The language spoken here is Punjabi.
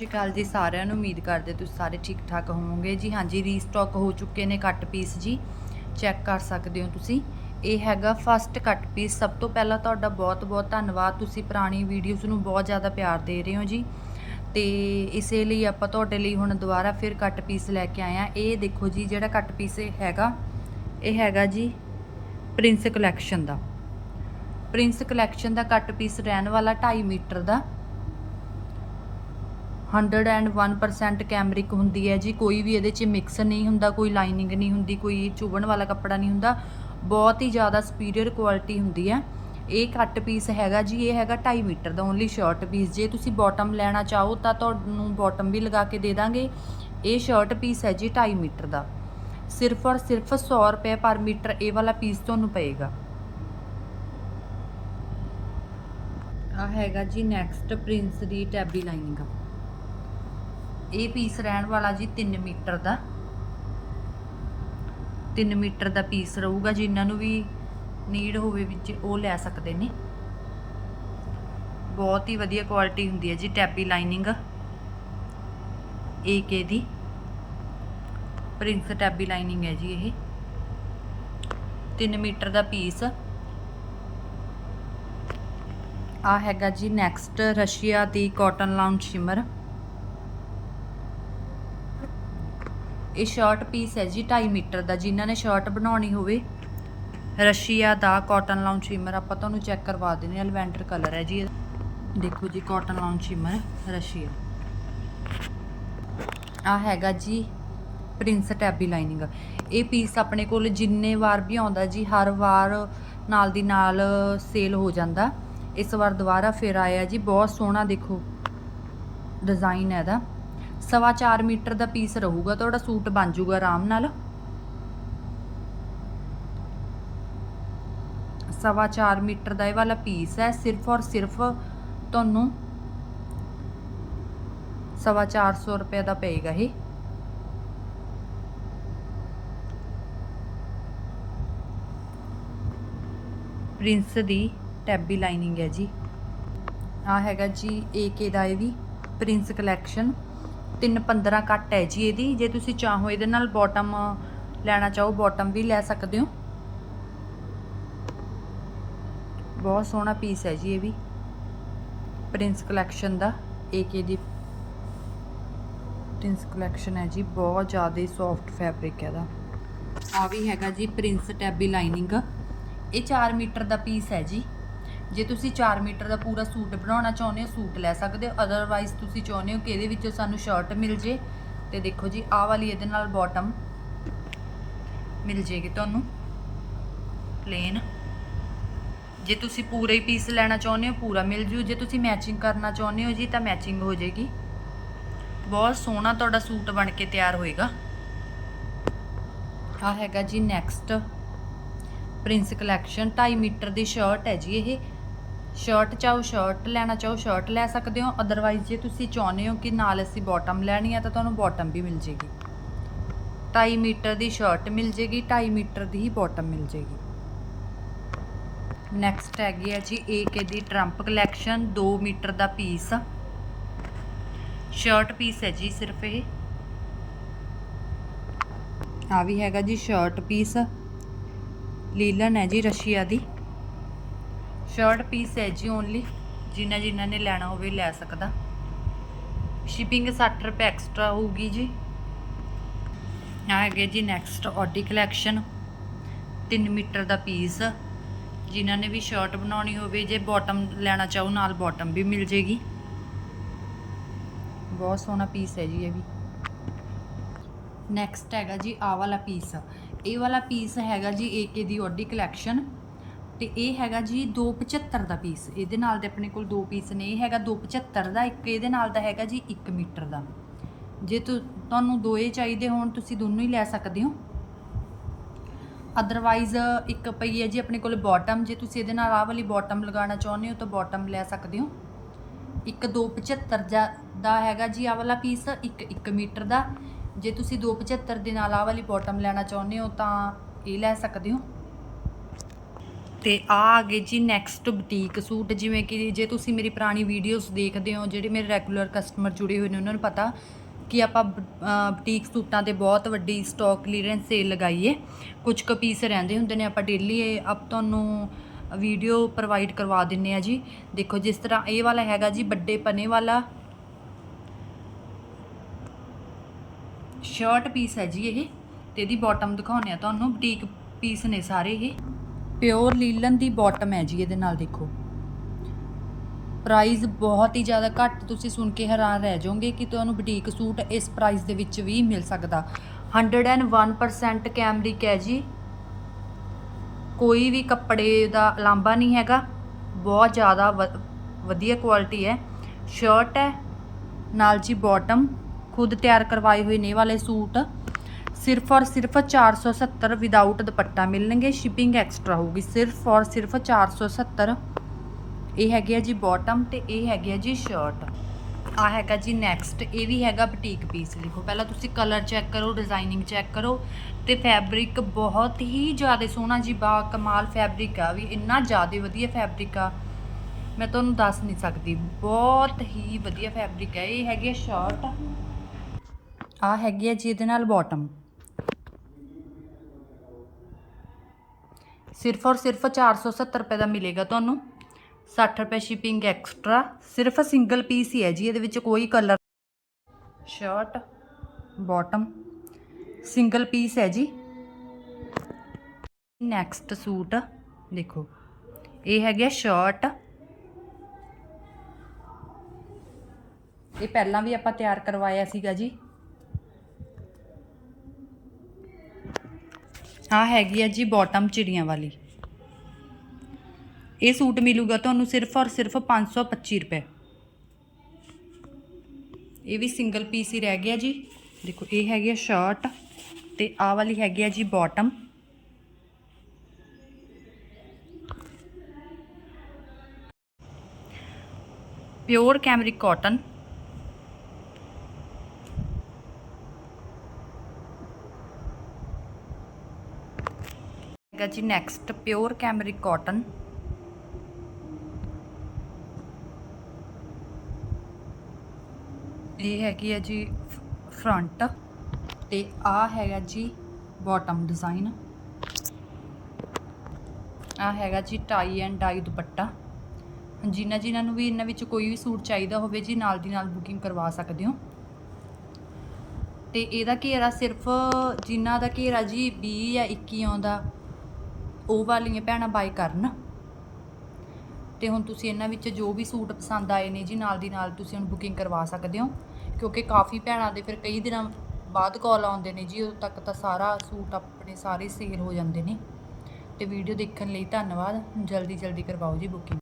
ਸਤਿ ਸ਼੍ਰੀ ਅਕਾਲ ਜੀ ਸਾਰਿਆਂ ਨੂੰ, ਉਮੀਦ ਕਰਦੇ ਤੁਸੀਂ ਸਾਰੇ ਠੀਕ ਠਾਕ ਹੋਵੋਗੇ। ਜੀ ਹਾਂਜੀ ਰੀਸਟਾਕ ਹੋ ਚੁੱਕੇ ਨੇ ਕੱਟ ਪੀਸ ਜੀ। ਚੈੱਕ ਕਰ ਸਕਦੇ ਹੋ ਤੁਸੀਂ। ਇਹ ਹੈਗਾ ਫਸਟ ਕੱਟ ਪੀਸ ਸਭ ਤੋਂ ਪਹਿਲਾਂ ਤੁਹਾਡਾ ਬਹੁਤ ਬਹੁਤ ਧੰਨਵਾਦ। ਤੁਸੀਂ ਪੁਰਾਣੀ ਵੀਡੀਓਜ਼ ਨੂੰ ਬਹੁਤ ਜ਼ਿਆਦਾ ਪਿਆਰ ਦੇ ਰਹੇ ਹੋ ਜੀ। ਤੇ ਇਸੇ ਲਈ ਆਪਾਂ ਤੁਹਾਡੇ ਲਈ ਹੁਣ ਦੁਬਾਰਾ ਫਿਰ ਕੱਟ ਪੀਸ ਲੈ ਕੇ ਆਏ ਆ ਇਹ ਦੇਖੋ ਜੀ, ਜਿਹੜਾ ਕੱਟ ਪੀਸ ਹੈਗਾ, ਇਹ ਹੈਗਾ ਜੀ ਪ੍ਰਿੰਸ ਕਲੈਕਸ਼ਨ ਦਾ। ਪ੍ਰਿੰਸ ਕਲੈਕਸ਼ਨ ਦਾ ਕੱਟ ਪੀਸ ਰਹਿਣ ਵਾਲਾ 2.5 ਮੀਟਰ ਦਾ। 101% ਕੈਮਰਿਕ ਹੁੰਦੀ ਹੈ ਜੀ। ਕੋਈ ਵੀ ਇਹਦੇ 'ਚ ਮਿਕਸ ਨਹੀਂ ਹੁੰਦਾ, ਕੋਈ ਲਾਈਨਿੰਗ ਨਹੀਂ ਹੁੰਦੀ, ਕੋਈ ਚੁਭਣ ਵਾਲਾ ਕੱਪੜਾ ਨਹੀਂ ਹੁੰਦਾ। ਬਹੁਤ ਹੀ ਜ਼ਿਆਦਾ ਸੁਪੀਰੀਅਰ ਕੁਆਲਿਟੀ ਹੁੰਦੀ ਹੈ। ਇਹ ਕੱਟ ਪੀਸ ਹੈਗਾ ਜੀ, ਇਹ ਹੈਗਾ 2.5 ਮੀਟਰ ਦਾ ਓਨਲੀ ਸ਼ਾਰਟ ਪੀਸ ਜੇ ਤੁਸੀਂ ਬਾਟਮ ਲੈਣਾ ਚਾਹੋ ਤਾਂ ਤੁਹਾਨੂੰ ਬਾਟਮ ਵੀ ਲਗਾ ਕੇ ਦੇ ਦਾਂਗੇ। ਇਹ ਸ਼ਾਰਟ ਪੀਸ ਹੈ ਜੀ 2.5 ਮੀਟਰ ਦਾ। ਸਿਰਫ ਔਰ ਸਿਰਫ 100 ਰੁਪਏ ਪਰ ਮੀਟਰ ਇਹ ਵਾਲਾ ਪੀਸ ਤੁਹਾਨੂੰ ਪਏਗਾ। ਆ ਹੈਗਾ ਜੀ ਨੈਕਸਟ ਪ੍ਰਿੰਸ ਦੀ ਟੈਬੀ ਲਾਈਨਿੰਗ ਇਹ ਪੀਸ ਰਹਿਣ ਵਾਲਾ ਜੀ 3 ਮੀਟਰ ਦਾ। 3 ਮੀਟਰ ਦਾ ਪੀਸ ਰਹੂਗਾ ਜਿਨ੍ਹਾਂ ਨੂੰ ਵੀ ਨੀਡ ਹੋਵੇ ਵਿੱਚ, ਉਹ ਲੈ ਸਕਦੇ ਨੇ। ਬਹੁਤ ਹੀ ਵਧੀਆ ਕੁਆਲਿਟੀ ਹੁੰਦੀ ਹੈ ਜੀ ਟੈਬੀ ਲਾਈਨਿੰਗ ਏਕੇ ਦੀ। ਪ੍ਰਿੰਸ ਟੈਬੀ ਲਾਈਨਿੰਗ ਹੈ ਜੀ ਇਹ। 3 ਮੀਟਰ ਦਾ ਪੀਸ ਆ ਹੈਗਾ ਜੀ ਨੈਕਸਟ ਰਸ਼ੀਆ ਦੀ ਕਾਟਨ ਲਾਉਂਜ ਸ਼ਿਮਰ ਇਹ ਸ਼ਾਰਟ ਪੀਸ ਹੈ ਜੀ 2.5 ਮੀਟਰ ਦਾ, ਜਿਨ੍ਹਾਂ ਨੇ ਸ਼ਾਰਟ ਬਣਾਉਣੀ ਹੋਵੇ। ਰਸ਼ੀਆ ਦਾ ਕਾਟਨ ਲਾਉਂਜ ਸ਼ਿਮਰ ਆਪਾਂ ਤੁਹਾਨੂੰ ਚੈੱਕ ਕਰਵਾ ਦਿੰਦੇ ਹਾਂ, ਲਵੈਂਡਰ ਕਲਰ ਹੈ ਜੀ ਦੇਖੋ ਜੀ ਕਾਟਨ ਲਾਉਂਜ ਸ਼ਿਮਰ ਰਸ਼ੀਆ। ਆ ਹੈਗਾ ਜੀ, ਪ੍ਰਿੰਸ ਟੈਬੀ ਲਾਈਨਿੰਗ ਇਹ ਪੀਸ ਆਪਣੇ ਕੋਲ ਜਿੰਨੇ ਵਾਰ ਵੀ ਆਉਂਦਾ ਜੀ, ਹਰ ਵਾਰ ਨਾਲ ਦੀ ਨਾਲ ਸੇਲ ਹੋ ਜਾਂਦਾ। ਇਸ ਵਾਰ ਦੁਬਾਰਾ ਫਿਰ ਆਇਆ ਜੀ, ਬਹੁਤ ਸੋਹਣਾ ਦੇਖੋ ਡਿਜ਼ਾਈਨ ਹੈ ਇਹਦਾ। ਸਵਾ 4 ਮੀਟਰ ਦਾ ਪੀਸ ਰਹੂਗਾ, ਤੁਹਾਡਾ ਸੂਟ ਬਣ ਜਾਊਗਾ ਆਰਾਮ ਨਾਲ। ਸਵਾ 4 ਮੀਟਰ ਦਾ ਇਹ ਵਾਲਾ ਪੀਸ ਹੈ, ਸਿਰਫ ਔਰ ਸਿਰਫ ਤੁਹਾਨੂੰ ਸਵਾ 400 ਰੁਪਏ ਦਾ ਪਏਗਾ ਇਹ। ਪ੍ਰਿੰਸ ਦੀ ਟੈਬੀ ਲਾਈਨਿੰਗ ਹੈ ਜੀ। ਆ ਹੈਗਾ ਜੀ ਏਕੇ ਦਾ ਇਹ ਵੀ, ਪ੍ਰਿੰਸ ਕਲੈਕਸ਼ਨ 315 ਕੱਟ ਹੈ ਜੀ ਇਹਦੀ। ਜੇ ਤੁਸੀਂ ਚਾਹੋ ਇਹਦੇ ਨਾਲ ਬਾਟਮ ਲੈਣਾ ਚਾਹੋ ਬਾਟਮ ਵੀ ਲੈ ਸਕਦੇ ਹੋ। ਬਹੁਤ ਸੋਹਣਾ ਪੀਸ ਹੈ ਜੀ ਇਹ ਵੀ। ਪ੍ਰਿੰਸ ਕਲੈਕਸ਼ਨ ਦਾ। ਏਕੇ ਦੀ ਪ੍ਰਿੰਸ ਕਲੈਕਸ਼ਨ ਹੈ ਜੀ। ਬਹੁਤ ਜ਼ਿਆਦਾ ਸੌਫਟ ਫੈਬਰਿਕ ਹੈ ਦਾ ਆ ਵੀ ਹੈਗਾ ਜੀ ਪ੍ਰਿੰਸ ਟੈਬੀ ਲਾਈਨਿੰਗ ਇਹ 4 ਮੀਟਰ ਦਾ ਪੀਸ ਹੈ ਜੀ। ਜੇ ਤੁਸੀਂ 4 ਮੀਟਰ ਦਾ ਪੂਰਾ ਸੂਟ ਬਣਾਉਣਾ ਚਾਹੁੰਦੇ ਹੋ, ਸੂਟ ਲੈ ਸਕਦੇ ਹੋ। ਅਦਰਵਾਈਜ਼ ਤੁਸੀਂ ਚਾਹੁੰਦੇ ਹੋ ਕਿ ਇਹਦੇ ਵਿੱਚੋਂ ਸਾਨੂੰ ਸ਼ਰਟ ਮਿਲ ਜੇ। ਤੇ ਦੇਖੋ ਜੀ, ਆਹ ਵਾਲੀ ਇਹਦੇ ਨਾਲ ਬਾਟਮ ਮਿਲ ਜੇਗੀ ਤੁਹਾਨੂੰ। ਪਲੇਨ ਜੇ ਤੁਸੀਂ ਪੂਰਾ ਹੀ ਪੀਸ ਲੈਣਾ ਚਾਹੁੰਦੇ ਹੋ, ਪੂਰਾ ਮਿਲ ਜੂ। ਜੇ ਤੁਸੀਂ ਮੈਚਿੰਗ ਕਰਨਾ ਚਾਹੁੰਦੇ ਹੋ ਜੀ, ਤਾਂ ਮੈਚਿੰਗ ਹੋ ਜਾਏਗੀ ਬਹੁਤ ਸੋਹਣਾ ਤੁਹਾਡਾ ਸੂਟ ਬਣ ਕੇ ਤਿਆਰ ਹੋਏਗਾ। ਆ ਹੈਗਾ ਜੀ ਨੈਕਸਟ ਪ੍ਰਿੰਸ ਕਲੈਕਸ਼ਨ 2.5 ਮੀਟਰ ਦੀ ਸ਼ਰਟ ਹੈ ਜੀ ਇਹ। ਸ਼ਰਟ ਚਾਹੋ ਸ਼ਰਟ ਲੈਣਾ ਚਾਹੋ ਸ਼ਰਟ ਲੈ ਸਕਦੇ ਹੋ ਅਦਰਵਾਈਜ਼ ਜੇ ਤੁਸੀਂ ਚਾਹੁੰਦੇ ਹੋ ਕਿ ਨਾਲ ਅਸੀਂ ਬਾਟਮ ਲੈਣੀ ਆ ਤਾਂ ਤੁਹਾਨੂੰ ਬਾਟਮ ਵੀ ਮਿਲ ਜੇਗੀ। 2.5 ਮੀਟਰ ਦੀ ਸ਼ਰਟ ਮਿਲ ਜੇਗੀ 2.5 ਮੀਟਰ ਦੀ ਹੀ ਬਾਟਮ ਮਿਲ ਜੇਗੀ। ਨੈਕਸਟ ਹੈਗੀ ਹੈ ਜੀ ਏਕੇ ਦੀ ਟਰੰਪ ਕਲੈਕਸ਼ਨ 2 ਮੀਟਰ ਦਾ ਪੀਸ ਸ਼ਰਟ ਪੀਸ ਹੈ ਜੀ ਸਿਰਫ ਇਹ। ਆ ਵੀ ਹੈਗਾ ਜੀ ਸ਼ਰਟ ਪੀਸ ਲੀਲਨ ਹੈ ਜੀ ਰਸ਼ੀਆ ਦੀ। ਸ਼ਰਟ ਪੀਸ ਹੈ ਜੀ ਓਨਲੀ ਜਿਨ੍ਹਾਂ ਜਿਨ੍ਹਾਂ ਨੇ ਲੈਣਾ ਹੋਵੇ ਲੈ ਸਕਦਾ। ਸ਼ਿਪਿੰਗ 60 ਰੁਪਏ ਐਕਸਟਰਾ ਹੋਊਗੀ ਜੀ। ਆ ਹੈਗੇ ਜੀ ਨੈਕਸਟ ਆਡੀ ਕਲੈਕਸ਼ਨ 3 ਮੀਟਰ ਦਾ ਪੀਸ ਜਿਨ੍ਹਾਂ ਨੇ ਵੀ ਸ਼ਰਟ ਬਣਾਉਣੀ ਹੋਵੇ, ਜੇ ਬਾਟਮ ਲੈਣਾ ਚਾਹੋ, ਨਾਲ ਬਾਟਮ ਵੀ ਮਿਲ ਜੇਗੀ। ਬਹੁਤ ਸੋਹਣਾ ਪੀਸ ਹੈ ਜੀ ਇਹ ਵੀ। ਨੈਕਸਟ ਹੈਗਾ ਜੀ ਆ ਵਾਲਾ ਪੀਸ ਇਹ ਵਾਲਾ ਪੀਸ ਹੈਗਾ ਜੀ ਏਕੇ ਦੀ ਓਡੀ ਕਲੈਕਸ਼ਨ ਤੇ ਇਹ ਹੈਗਾ ਜੀ 275 ਦਾ ਪੀਸ ਇਹਦੇ ਨਾਲ ਦੇ ਆਪਣੇ ਕੋਲ ਦੋ ਪੀਸ ਨੇ। ਇਹ ਹੈਗਾ 275 ਦਾ, ਇੱਕ ਇਹਦੇ ਨਾਲ ਦਾ ਹੈਗਾ ਜੀ 1 ਮੀਟਰ ਦਾ। ਜੇ ਤੁਹਾਨੂੰ ਦੋਏ ਚਾਹੀਦੇ ਹੋਣ, ਤੁਸੀਂ ਦੋਨੋਂ ਹੀ ਲੈ ਸਕਦੇ ਹੋ। ਅਦਰਵਾਈਜ਼ ਇੱਕ ਪਈ ਹੈ ਜੀ ਆਪਣੇ ਕੋਲ ਬਾਟਮ ਜੇ ਤੁਸੀਂ ਇਹਦੇ ਨਾਲ ਆਹ ਵਾਲੀ ਬਾਟਮ ਲਗਾਉਣਾ ਚਾਹੁੰਦੇ ਹੋ, ਤਾਂ ਬਾਟਮ ਲੈ ਸਕਦੇ ਹੋ। ਇੱਕ 275 ਦਾ ਦਾ ਹੈਗਾ ਜੀ ਆਹ ਵਾਲਾ ਪੀਸ ਇੱਕ 1 ਮੀਟਰ ਦਾ। ਜੇ ਤੁਸੀਂ 275 ਦੇ ਨਾਲ ਆਹ ਵਾਲੀ ਬਾਟਮ ਲੈਣਾ ਚਾਹੁੰਦੇ ਹੋ, ਤਾਂ ਇਹ ਲੈ ਸਕਦੇ ਹੋ। ਤੇ ਆ ਆ ਗਏ ਜੀ ਨੈਕਸਟ ਬੁਟੀਕ ਸੂਟ, ਜਿਵੇਂ ਕਿ ਜੇ ਤੁਸੀਂ ਮੇਰੀ ਪੁਰਾਣੀ ਵੀਡੀਓਜ਼ ਦੇਖਦੇ ਹੋ, ਜਿਹੜੇ ਮੇਰੇ ਰੈਗੂਲਰ ਕਸਟਮਰ ਜੁੜੇ ਹੋਏ ਨੇ, ਉਹਨਾਂ ਨੂੰ ਪਤਾ ਕਿ ਆਪਾਂ ਬ- ਅਹ ਬੁਟੀਕ ਸੂਟਾਂ ਤੇ ਬਹੁਤ ਵੱਡੀ ਸਟਾਕ ਕਲੀਅਰੈਂਸ ਸੇਲ ਲਗਾਈਏ। ਹੈ ਕੁਝ ਕੁ ਪੀਸ ਰਹਿੰਦੇ ਹੁੰਦੇ ਨੇ, ਆਪਾਂ ਡੇਲੀ ਆਪ ਤੁਹਾਨੂੰ ਵੀਡੀਓ ਪ੍ਰੋਵਾਈਡ ਕਰਵਾ ਦਿੰਨੇ ਆ ਜੀ। ਦੇਖੋ, ਜਿਸ ਤਰ੍ਹਾਂ ਇਹ ਵਾਲਾ ਹੈਗਾ ਜੀ, ਵੱਡੇ ਪਨੇ ਵਾਲਾ। ਸ਼ਰਟ ਪੀਸ ਹੈ ਜੀ ਇਹ, ਤੇ ਇਹਦੀ ਬਾਟਮ ਦਿਖਾਉਂਦੇ ਆ ਤੁਹਾਨੂੰ ਬੁਟੀਕ ਪੀਸ ਨੇ ਸਾਰੇ ਇਹ। ਪਿਓਰ ਲੀਲਨ ਦੀ ਬਾਟਮ ਹੈ ਜੀ, ਇਹਦੇ ਨਾਲ ਦੇਖੋ। ਪ੍ਰਾਈਸ ਬਹੁਤ ਹੀ ਜ਼ਿਆਦਾ ਘੱਟ ਤੁਸੀਂ ਸੁਣ ਕੇ ਹੈਰਾਨ ਰਹਿ ਜਾਓਗੇ ਕਿ ਤੁਹਾਨੂੰ ਬੁਟੀਕ ਸੂਟ ਇਸ ਪ੍ਰਾਈਸ ਦੇ ਵਿੱਚ ਵੀ ਮਿਲ ਸਕਦਾ। 101% ਕੈਮਰਿਕ ਹੈ ਜੀ। ਕੋਈ ਵੀ ਕੱਪੜੇ ਦਾ ਲਾਂਬਾ ਨਹੀਂ ਹੈਗਾ। ਬਹੁਤ ਜ਼ਿਆਦਾ ਵ- ਵਧੀਆ ਕੁਆਲਿਟੀ ਹੈ। ਸ਼ਰਟ ਹੈ, ਨਾਲ ਜੀ ਬਾਟਮ ਖੁਦ ਤਿਆਰ ਕਰਵਾਏ ਹੋਏ ਨੇ ਵਾਲੇ ਸੂਟ। ਸਿਰਫ ਔਰ ਸਿਰਫ 470 ਵਿਦਆਊਟ ਦੁਪੱਟਾ ਮਿਲਣਗੇ ਸ਼ਿਪਿੰਗ ਐਕਸਟਰਾ ਹੋਊਗੀ। ਸਿਰਫ ਔਰ ਸਿਰਫ 470 ਇਹ ਹੈਗੇ ਆ ਜੀ ਬਾਟਮ ਤੇ ਇਹ ਹੈਗੇ ਆ ਜੀ ਸ਼ਰਟ ਆ ਹੈਗਾ ਜੀ ਨੈਕਸਟ ਇਹ ਵੀ ਹੈਗਾ ਬੁਟੀਕ ਪੀਸ ਲਿਖੋ। ਪਹਿਲਾਂ ਤੁਸੀਂ ਕਲਰ ਚੈੱਕ ਕਰੋ ਡਿਜ਼ਾਈਨਿੰਗ ਚੈੱਕ ਕਰੋ ਤੇ ਫੈਬਰਿਕ ਬਹੁਤ ਹੀ ਜ਼ਿਆਦਾ ਸੋਹਣਾ ਜੀ, ਬਾ ਕਮਾਲ ਫੈਬਰਿਕ ਆ ਵੀ, ਇੰਨਾ ਜ਼ਿਆਦਾ ਵਧੀਆ ਫੈਬਰਿਕ ਆ। ਮੈਂ ਤੁਹਾਨੂੰ ਦੱਸ ਨਹੀਂ ਸਕਦੀ, ਬਹੁਤ ਹੀ ਵਧੀਆ ਫੈਬਰਿਕ ਹੈ ਇਹ ਹੈਗੀ ਸ਼ਰਟ ਆ ਹੈਗੀ ਹੈ ਜੀ ਇਹਦੇ ਨਾਲ ਬਾਟਮ ਸਿਰਫ ਔਰ ਸਿਰਫ 470 ਰੁਪਏ ਦਾ ਮਿਲੇਗਾ ਤੁਹਾਨੂੰ। 60 ਰੁਪਏ ਸ਼ਿਪਿੰਗ ਐਕਸਟਰਾ ਸਿਰਫ ਸਿੰਗਲ ਪੀਸ ਹੀ ਹੈ ਜੀ, ਇਹਦੇ ਵਿੱਚ ਕੋਈ colour shirt bottom single piece ਹੈ ਜੀ। ਨੈਕਸਟ ਸੂਟ ਦੇਖੋ, ਇਹ ਹੈਗਾ ਸ਼ਰਟ ਇਹ ਪਹਿਲਾਂ ਵੀ ਆਪਾਂ ਤਿਆਰ ਕਰਵਾਇਆ ਸੀਗਾ ਜੀ। ਆ ਹੈਗੀ ਆ ਜੀ ਬਾਟਮ ਚਿੜੀਆਂ ਵਾਲੀ। ਇਹ ਸੂਟ ਮਿਲੂਗਾ ਤੁਹਾਨੂੰ ਸਿਰਫ ਔਰ ਸਿਰਫ 525 ਰੁਪਏ। ਇਹ ਵੀ ਸਿੰਗਲ ਪੀਸ ਹੀ ਰਹਿ ਗਿਆ ਜੀ। ਦੇਖੋ, ਇਹ ਹੈਗੀ ਆ ਸ਼ਰਟ ਤੇ ਆਹ ਵਾਲੀ ਹੈਗੀ ਆ ਜੀ ਬਾਟਮ ਪਿਓਰ ਕੈਮਰਿਕ ਕਾਟਨ ਹੈਗਾ ਜੀ ਨੈਕਸਟ ਪਿਓਰ ਕੈਮਰਿਕ ਕਾਟਨ ਇਹ ਹੈਗੀ ਹੈ ਜੀ ਫਰੰਟ ਤੇ ਆ ਹੈਗਾ ਜੀ ਬਾਟਮ ਡਿਜ਼ਾਈਨ ਆ ਹੈਗਾ ਜੀ ਟਾਈ ਐਂਡ ਡਾਈ ਦੁਪੱਟਾ। ਜਿਨ੍ਹਾਂ ਜਿਨ੍ਹਾਂ ਨੂੰ ਵੀ ਇਹਨਾਂ ਵਿੱਚ ਕੋਈ ਵੀ ਸੂਟ ਚਾਹੀਦਾ ਹੋਵੇ ਜੀ, ਨਾਲ ਦੀ ਨਾਲ ਬੁਕਿੰਗ ਕਰਵਾ ਸਕਦੇ ਹੋ। ਤੇ ਇਹਦਾ ਘੇਰਾ ਸਿਰਫ, ਜਿਨ੍ਹਾਂ ਦਾ ਘੇਰਾ ਜੀ 20 ਜਾਂ 21 ਆਉਂਦਾ ਉਹ ਵਾਲੀਆਂ ਭੈਣਾਂ ਬਾਈ ਕਰਨ। ਤੇ ਹੁਣ ਤੁਸੀਂ ਇਹਨਾਂ ਵਿੱਚ ਜੋ ਵੀ ਸੂਟ ਪਸੰਦ ਆਏ ਨੇ ਜੀ, ਨਾਲ ਦੀ ਨਾਲ ਤੁਸੀਂ ਹੁਣ ਬੁਕਿੰਗ ਕਰਵਾ ਸਕਦੇ ਹੋ। ਕਿਉਂਕਿ ਕਾਫੀ ਭੈਣਾਂ ਦੇ ਫਿਰ ਕਈ ਦਿਨਾਂ ਬਾਅਦ ਕਾਲ ਆਉਂਦੇ ਨੇ ਜੀ, ਉਦੋਂ ਤੱਕ ਤਾਂ ਸਾਰਾ ਸੂਟ ਆਪਣੇ ਸਾਰੇ ਸੇਲ ਹੋ ਜਾਂਦੇ ਨੇ। ਤੇ ਵੀਡੀਓ ਦੇਖਣ ਲਈ ਧੰਨਵਾਦ। ਜਲਦੀ ਜਲਦੀ ਕਰਵਾਓ ਜੀ ਬੁਕਿੰਗ